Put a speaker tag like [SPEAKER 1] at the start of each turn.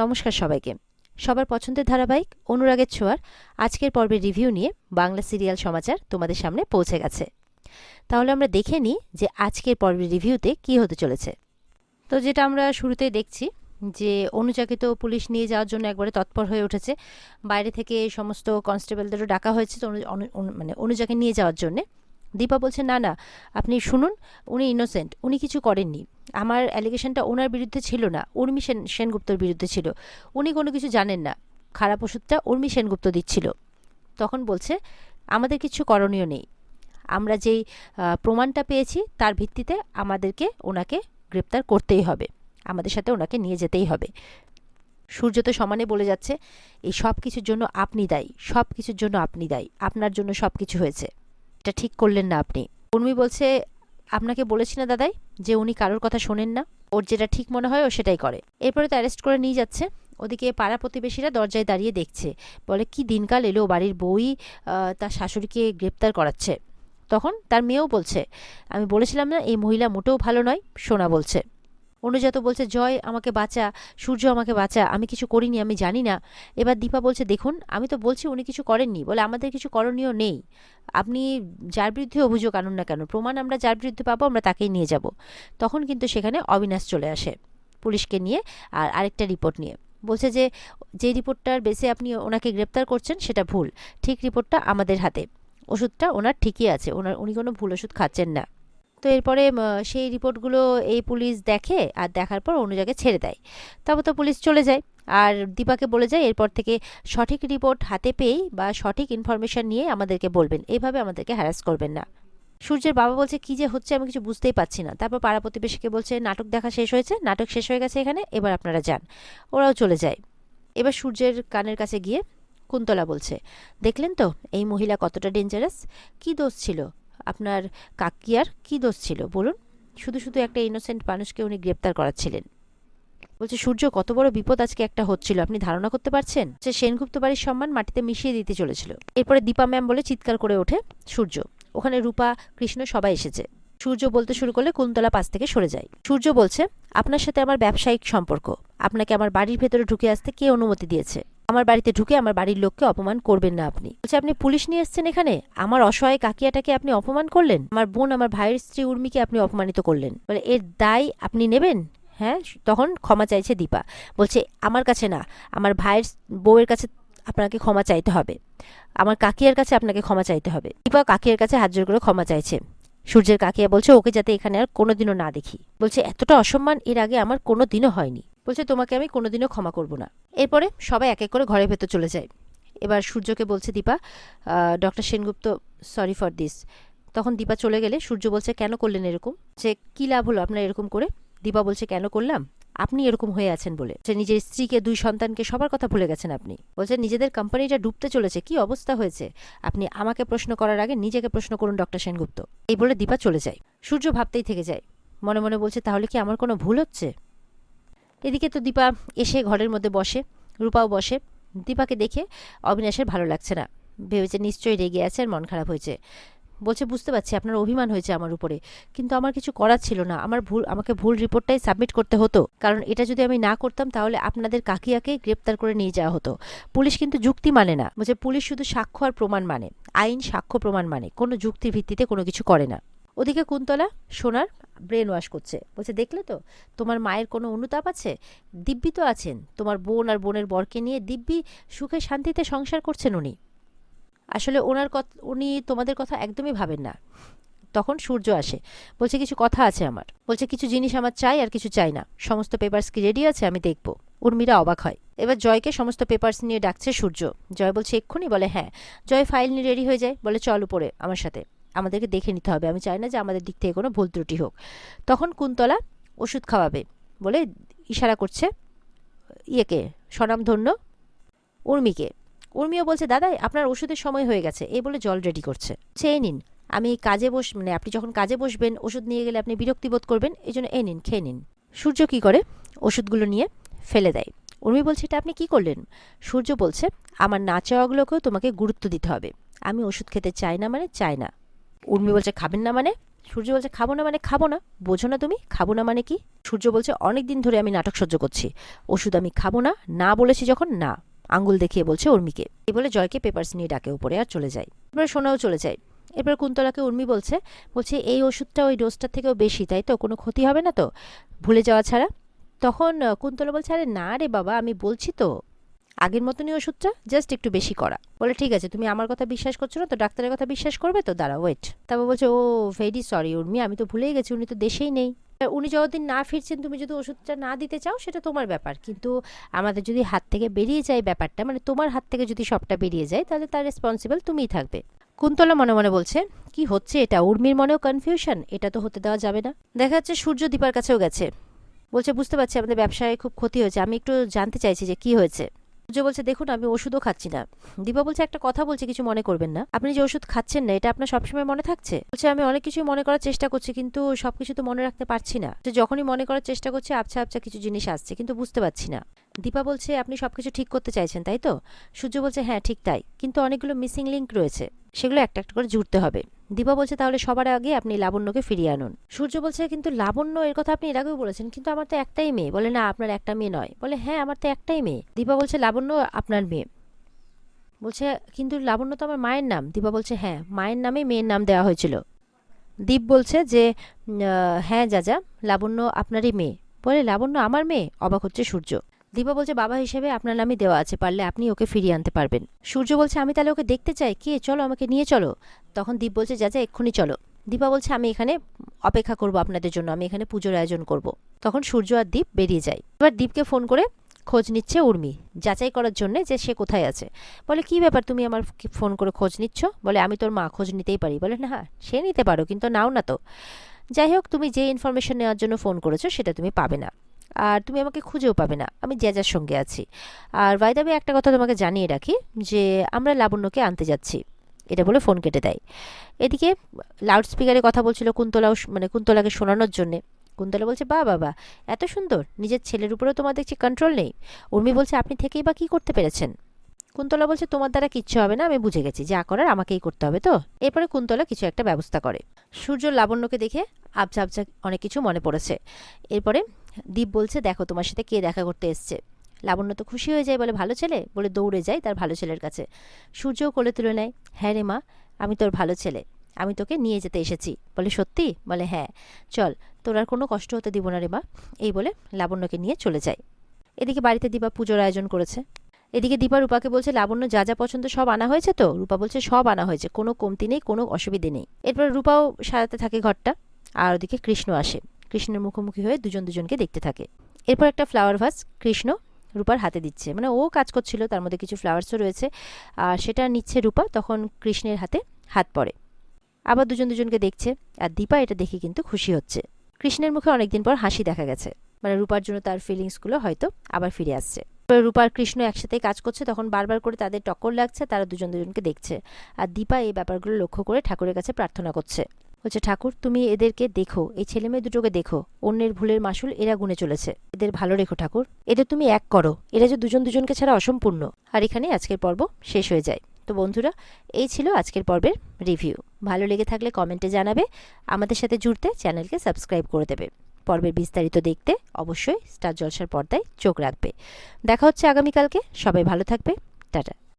[SPEAKER 1] নমস্কার সবাইকে। সবার পছন্দের ধারাবাহিক অনুরাগের ছোঁয়ার আজকের পর্বের রিভিউ নিয়ে বাংলা সিরিয়াল সমাচার তোমাদের সামনে পৌঁছে গেছে। তাহলে আমরা দেখে নিই যে আজকের পর্বের রিভিউতে কি হতে চলেছে। তো যেটা আমরা শুরুতেই দেখছি যে অনুজাকে তো পুলিশ নিয়ে যাওয়ার জন্য একবারে তৎপর হয়ে উঠেছে। বাইরে থেকে সমস্ত কনস্টেবলদেরও ডাকা হয়েছে তো মানে অনুজাকে নিয়ে যাওয়ার জন্যে। দীপা বলছে, না না, আপনি শুনুন, উনি ইনোসেন্ট উনি কিছু করেননি। আমার অ্যালিগেশনটা ওনার বিরুদ্ধে ছিল না, উর্মি সেন, সেনগুপ্তর বিরুদ্ধে ছিল। উনি কোনো কিছু জানেন না। খারাপ ওষুধটা উর্মি সেনগুপ্ত দিচ্ছিল। তখন বলছে, আমাদের কিছু করণীয় নেই। আমরা যেই প্রমাণটা পেয়েছি, তার ভিত্তিতে আমাদেরকে ওনাকে গ্রেপ্তার করতেই হবে। আমাদের সাথে ওনাকে নিয়ে যেতেই হবে। সূর্য তো সমানে বলে যাচ্ছে, এই সব কিছুর জন্য আপনি দায়ী সব কিছুর জন্য আপনি দায়ী। আপনার জন্য সব কিছু হয়েছে। এটা ঠিক করলেন না আপনি। উর্মি বলছে, আপনাকে বলেছি না দাদাই যে উনি কারোর কথা শোনেন না। ওর যেটা ঠিক মনে হয় ও সেটাই করে। এরপরে তো অ্যারেস্ট করে নিয়ে যাচ্ছে। ওদিকে পাড়া প্রতিবেশীরা দরজায় দাঁড়িয়ে দেখছে। বলে, কি দিনকাল এলো বাড়ির বই তার শাশুড়িকে গ্রেপ্তার করাচ্ছে। তখন তার মেয়েও বলছে, আমি বলেছিলাম না, এই মহিলা মোটেও ভালো নয়। সোনা বলছে। অনুজাত বলছে, জয় আমাকে বাঁচা, সূর্য আমাকে বাঁচা, আমি কিছু করিনি, আমি জানি না। এবার দীপা বলছে, দেখুন, আমি তো বলছি উনি কিছু করেননি। বলে, আমাদের কিছু করণীয় নেই। আপনি যার বিরুদ্ধে অভিযোগ আনুন না কেন, প্রমাণ আমরা যার বিরুদ্ধে পাবো, আমরা তাকেই নিয়ে যাব। তখন কিন্তু সেখানে অবিনাশ চলে আসে পুলিশকে নিয়ে আর আরেকটা রিপোর্ট নিয়ে। বলছে যে যে রিপোর্টটার বেসে আপনি ওনাকে গ্রেপ্তার করছেন, সেটা ভুল। ঠিক রিপোর্টটা আমাদের হাতে। ওষুধটা ওনার ঠিকই আছে, ওনার, উনি কোনো ভুল ওষুধ খাচ্ছেন না। তো এরপরে সেই রিপোর্টগুলো এই পুলিশ দেখে আর দেখার পর অনুজাকে ছেড়ে দেয়। তারপর তো পুলিশ চলে যায়। আর দীপাকে বলে যায়, এরপর থেকে সঠিক রিপোর্ট হাতে পেয়েই বা সঠিক ইনফরমেশন নিয়ে আমাদেরকে বলবেন। এইভাবে আমাদেরকে হ্যারাস করবেন না। সূর্যের বাবা বলছে, কি যে হচ্ছে আমি কিছু বুঝতেই পারছি না। তারপর পাড়া প্রতিবেশীকে বলছে, নাটক দেখা শেষ হয়েছে। নাটক শেষ হয়ে গেছে এখানে। এবার আপনারা যান। ওরাও চলে যায়। এবার সূর্যের কানের কাছে গিয়ে কুন্তলা বলছে, দেখলেন তো এই মহিলা কতটা ডেঞ্জারাস কি দোষ ছিল? আপনার কাকিয়ার কি দোষ ছিল? বলুন। শুধু শুধু একটা ইনোসেন্ট মানুষকে উনি গ্রেপ্তার করাচ্ছিলেন। বলছে, সূর্য, কত বড় বিপদ আজকে একটা হচ্ছিল, আপনি ধারণা করতে পারছেন? যে সেনগুপ্ত বাড়ির সম্মান মাটিতে মিশিয়ে দিতে চলেছিল। এরপরে দীপা ম্যাম বলে চিৎকার করে ওঠে সূর্য। ওখানে রূপা, কৃষ্ণ সবাই এসেছে। সূর্য বলতে শুরু করলে কুন্তলা পাশ থেকে সরে যায়। সূর্য বলছে, আপনার সাথে আমার ব্যবসায়িক সম্পর্ক। আপনাকে আমার বাড়ির ভেতরে ঢুকে আসতে কে অনুমতি দিয়েছে? আমার বাড়িতে ঢুকে আমার বাড়ির লোককে অপমান করবেন না আপনি। বলছে, আপনি পুলিশ নিয়ে এসেছেন এখানে? আমার অসহায় কাকিয়াটাকে আপনি অপমান করলেন? আমার বোন, আমার ভাইয়ের স্ত্রী উর্মিকে আপনি অপমানিত করলেন? বলে, এর দায় আপনি নেবেন? হ্যাঁ? তখন ক্ষমা চাইছে দীপা। বলছে, আমার কাছে না, আমার ভাইয়ের বউয়ের কাছে আপনাকে ক্ষমা চাইতে হবে। আমার কাকিয়ার কাছে আপনাকে ক্ষমা চাইতে হবে। দীপা কাকিয়ার কাছে হাত জোর করে ক্ষমা চাইছে। সূর্যের কাকিয়া বলছে, ওকে যাতে এখানে আর কোনোদিনও না দেখি। বলছে, এতটা অসম্মান এর আগে আমার কোনো দিনও হয়নি। বলছে, তোমাকে আমি কোনোদিনও ক্ষমা করব না। এরপরে সবাই এক এক করে ঘরের ভেতর চলে যায়। এবার সূর্যকে বলছে, Dipa doctor Sengupta sorry for this তখন দীপা চলে গেলে সূর্য বলছে, কেন করলেন এরকম? যে, কী লাভ হলো আপনার এরকম করে? দীপা বলছে, কেন করলাম? আপনি এরকম হয়ে আছেন বলে। যে, নিজের স্ত্রীকে, দুই সন্তানকে সবার কথা ভুলে গেছেন আপনি। বলছে, নিজেদের কোম্পানিটা ডুবতে চলেছে, কি অবস্থা হয়েছে? আপনি আমাকে প্রশ্ন করার আগে নিজেকে প্রশ্ন করুন ডক্টর সেনগুপ্ত। এই বলে দীপা চলে যায়। সূর্য ভাবতেই থেকে যায়। মনে মনে বলছে, তাহলে কি আমার কোনো ভুল হচ্ছে? এদিকে তো দীপা এসে ঘরের মধ্যে বসে, রূপাও বসে। দীপাকে দেখে অবিনাশের ভালো লাগছে না। ভেবেছে নিশ্চয়ই রেগে আছে আর মন খারাপ হয়েছে। বলছে, বুঝতে পারছি, আপনার অভিমান হয়েছে আমার উপরে, কিন্তু আমার কিছু করার ছিল না। আমার ভুল, আমাকে ভুল রিপোর্টটাই সাবমিট করতে হতো। কারণ এটা যদি আমি না করতাম, তাহলে আপনাদের কাকিয়াকে গ্রেপ্তার করে নিয়ে যাওয়া হতো। পুলিশ কিন্তু যুক্তি মানে না। বলছে, পুলিশ শুধু সাক্ষ্য আর প্রমাণ মানে। আইন সাক্ষ্য প্রমাণ মানে। কোনো যুক্তির ভিত্তিতে কোনো কিছু করে না। ওদিকে কুন্তলা সোনার ব্রেন ওয়াশ করছে। বলছে, দেখলে তো? তোমার মায়ের কোনো অনুতাপ আছে? দিব্যি তো আছেন। তোমার বোন আর বোনের বরকে নিয়ে দিব্যি সুখে শান্তিতে সংসার করছেন উনি। আসলে ওনার কথা উনি তোমাদের কথা একদমই ভাবেন না। তখন সূর্য আসে। বলছে, কিছু কথা আছে আমার। বলছে, কিছু জিনিস আমার চাই আর কিছু চাই না। সমস্ত পেপার্স কি রেডি আছে? আমি দেখব। উর্মিরা অবাক হয়। এবার জয়কে সমস্ত পেপার্স নিয়ে ডাকছে সূর্য। জয় বলছে, এক্ষুনি? বলে হ্যাঁ। জয় ফাইল নিয়ে রেডি হয়ে যায়। বলে, চল উপরে, আমার সাথে। আমাদেরকে দেখে নিতে হবে। আমি চাই না যে আমাদের দিক থেকে কোনো ভুল ত্রুটি হোক। তখন কুন্তলা ওষুধ খাওয়াবে বলে ইশারা করছে ইয়েকে, স্বনামধন্য উর্মিকে। উর্মিও বলছে, দাদা, আপনার ওষুধের সময় হয়ে গেছে। এই বলে জল রেডি করছে। চেয়ে নিন। আমি কাজে বস মানে আপনি যখন কাজে বসবেন, ওষুধ নিয়ে গেলে আপনি বিরক্তি বোধ করবেন, এই জন্য এ নিন, খেয়ে নিন। সূর্য কি করে? ওষুধগুলো নিয়ে ফেলে দেয়। উর্মি বলছে, এটা আপনি কি করলেন? সূর্য বলছে, আমার না চাওয়াগুলোকেও তোমাকে গুরুত্ব দিতে হবে। আমি ওষুধ খেতে চাই না মানে চাই না। উর্মি বলছে, খাবেন না মানে? সূর্য বলছে, খাব না মানে খাব না। বোঝো না তুমি, খাব না মানে কি? সূর্য বলছে অনেক দিন ধরে আমি নাটক সহ্য করছি। ওষুধ আমি খাব না না বলেছি যখন, না। আঙ্গুল দেখিয়ে বলছে উর্মিকে। এই বলে জয়কে পেপার্স নিয়ে ডাকে উপরে আর চলে যায়। এবার সোনাও চলে যায়। এরপর কুন্তলাকে উর্মি বলছে বলছে, এই ওষুধটা ওই ডোজটার থেকেও বেশি, তাই তো? কোনো ক্ষতি হবে না তো? ভুলে যাওয়া ছাড়া? তখন কুন্তলা বলছে, আরে না রে বাবা, আমি বলছি তো। আগের মতনই ওষুধটা জাস্ট একটু বেশি করা। বলে, ঠিক আছে, তুমি আমার কথা বিশ্বাস করছ না, তো ডাক্তারের কথা বিশ্বাস করবে, তো দাঁড়া ওয়েট তারপর বলছে, ও ভেরি সরি উর্মি, আমি তো ভুলেই গেছি, উনি তো দেশেই নেই। উনি যতদিন না ফিরছেন, তুমি যদি ওষুধটা না দিতে চাও, সেটা তোমার ব্যাপার। কিন্তু আমাদের যদি হাত থেকে বেরিয়ে যায় ব্যাপারটা মানে তোমার হাত থেকে যদি সবটা বেরিয়ে যায়, তাহলে তার রেসপন্সিবল তুমিই থাকবে। কুন্তলা মনে মনে বলছে, কি হচ্ছে এটা? উর্মির মনেও কনফিউশন এটা তো হতে দেওয়া যাবে না। দেখা যাচ্ছে সূর্য দীপার কাছেও গেছে। বলছে, বুঝতে পারছি, আমাদের ব্যবসায় খুব ক্ষতি হয়েছে। আমি একটু জানতে চাইছি যে কি হয়েছে? সূর্য বলছে, দেখুন, আমি ওষুধও খাচ্ছি না। দীপা বলছে, একটা কথা বলছে, কিছু মনে করবেন না। আপনি যে ওষুধ খাচ্ছেন না, এটা আপনার সবসময় মনে থাকছে? বলছে, আমি অনেক কিছু মনে করার চেষ্টা করছি, কিন্তু সবকিছু তো মনে রাখতে পারছি না। তো যখনই মনে করার চেষ্টা করছি, আবছা আবছা কিছু জিনিস আসছে, কিন্তু বুঝতে পারছি না। দীপা বলছে, আপনি সবকিছু ঠিক করতে চাইছেন, তাই তো? সূর্য বলছে হ্যাঁ ঠিক তাই। কিন্তু অনেকগুলো মিসিং লিঙ্ক রয়েছে। সেগুলো একটা একটা করে জুড়তে হবে। দীপা বলছে, তাহলে সবার আগে আপনি লাবণ্যকে ফিরিয়ে আনুন। সূর্য বলছে, কিন্তু লাবণ্য, এর কথা আপনি এর আগেও বলেছেন, কিন্তু আমার তো একটাই মেয়ে। বলে, না, আপনার একটা মেয়ে নয়। বলে হ্যাঁ আমার তো একটাই মেয়ে। দীপা বলছে, লাবণ্য আপনার মেয়ে। বলছে, কিন্তু লাবণ্য তো আমার মায়ের নাম। দীপা বলছে হ্যাঁ মায়ের নামে মেয়ের নাম দেওয়া হয়েছিল। দীপ বলছে যে হ্যাঁ যাজা লাবণ্য আপনারই মেয়ে। বলে, লাবণ্য আমার মেয়ে? অবাক হচ্ছে সূর্য। দীপা বলছে, বাবা হিসেবে আপনার নামে দেওয়া আছে, পারলে আপনি ওকে ফিরিয়ে আনতে পারবেন। সূর্য বলছে, আমি তাহলে ওকে দেখতে চাই। কে? চলো, আমাকে নিয়ে চলো। তখন দীপ বলছে যা যা এক্ষুনি চলো। দীপা বলছে, আমি এখানে অপেক্ষা করব আপনাদের জন্য। আমি এখানে পুজোর আয়োজন করব। তখন সূর্য আর দীপ বেরিয়ে যায়। এবার দীপকে ফোন করে খোঁজ নিচ্ছে উর্মি, যাচাই করার জন্য যে সে কোথায় আছে। বলে, কি ব্যাপার? তুমি আমার ফোন করে খোঁজ নিচ্ছ? বলে, আমি তোর মা, খোঁজ নিতেই পারি। বলে, না হ্যাঁ সে নিতে পারো, কিন্তু নাও না তো। যাই হোক, তুমি যে ইনফরমেশন নেওয়ার জন্য ফোন করেছ, সেটা তুমি পাবে না। আর তুমি আমাকে খুঁজেও পাবে না। আমি জ্যাজার সঙ্গে আছি। আর বাইদাবে একটা কথা তোমাকে জানিয়ে রাখি যে আমরা লাবণ্যকে আনতে যাচ্ছি। এটা বলে ফোন কেটে দেয়। এদিকে লাউড স্পিকারে কথা বলছিল কুন্তলাও মানে কুন্তলাকে শোনানোর জন্যে। কুন্তলা বলছে বা বাবা এত সুন্দর। নিজের ছেলের উপরেও তোমার দেখছি কন্ট্রোল নেই। উর্মি বলছে, আপনি থেকেই বা কী করতে পেরেছেন? কুন্তলা বলছে, তোমার দ্বারা কিচ্ছু হবে না, আমি বুঝে গেছি। যা করার আমাকেই করতে হবে তো? এরপরে কুন্তলা কিছু একটা ব্যবস্থা করে। সূর্য লাবণ্যকে দেখে আবজা আবজা অনেক কিছু মনে পড়েছে। এরপরে দীপ বলছে, দেখো, তোমার সাথে কে দেখা করতে এসছে? লাবণ্য তো খুশি হয়ে যায়, বলে, ভালো ছেলে? বলে, দৌড়ে যায় তার ভালো ছেলের কাছে। সূর্যও কোলে তুলে নেয় হ্যাঁ রে মা, আমি তোর ভালো ছেলে, আমি তোকে নিয়ে যেতে এসেছি। বলে, সত্যি? বলে হ্যাঁ। চল, তোর আর কোনো কষ্ট হতে দিব না রে মা। এই বলে লাবণ্যকে নিয়ে চলে যায়। এদিকে বাড়িতে দিবা পুজোর আয়োজন করেছে। এদিকে দীপা রূপাকে বলছে, লাবণ্য যা যা পছন্দ সব আনা হয়েছে তো? রূপা বলছে, সব আনা হয়েছে, কোনো কমতি নেই, কোনো অসুবিধে নেই। এরপর রূপাও সাজাতে থাকে ঘরটা, আর ওদিকে কৃষ্ণ আসে। কৃষ্ণের মুখোমুখি হয়ে দুজন দুজনকে দেখতে থাকে। এরপর একটা ফ্লাওয়ার ভাস কৃষ্ণ রূপার হাতে দিচ্ছে। মানে ও কাজ করছিল, তার মধ্যে কিছু ফ্লাওয়ার্সও রয়েছে, আর সেটা নিচ্ছে রূপা, তখন কৃষ্ণের হাতে হাত পড়ে। আবার দুজন দুজনকে দেখছে, আর দীপা এটা দেখে কিন্তু খুশি হচ্ছে। কৃষ্ণের মুখে অনেকদিন পর হাসি দেখা গেছে। মানে রূপার জন্য তার ফিলিংসগুলো হয়তো আবার ফিরে আসছে। এবার রূপা কৃষ্ণ একসাথে কাজ করছে, তখন বারবার করে তাদের টক্কর লাগছে, তারা দুজন দুজনকে দেখছে। আর দীপা এই ব্যাপারগুলো লক্ষ্য করে ঠাকুরের কাছে প্রার্থনা করছে। বলছে, ঠাকুর, তুমি এদেরকে দেখো, এই ছেলে মেয়ে দুটোকে দেখো। অন্যের ভুলের মাসুল এরা গুনে চলেছে। এদের ভালো রেখো, ঠাকুর। এদের তুমি এক করো। এরা যে দুজন দুজনকে ছাড়া অসম্পূর্ণ। আর এখানে আজকের পর্ব শেষ হয়ে যায়। তো বন্ধুরা, এই ছিল আজকের পর্বের রিভিউ। ভালো লেগে থাকলে কমেন্টে জানাবে। আমাদের সাথে জুড়তে চ্যানেলকে সাবস্ক্রাইব করে দেবে। পর্বের বিস্তারিত দেখতে অবশ্যই স্টার জলসার পর্দায় চোখ রাখবে। দেখা হচ্ছে আগামীকালকে। সবাই ভালো থাকবে। টাটা।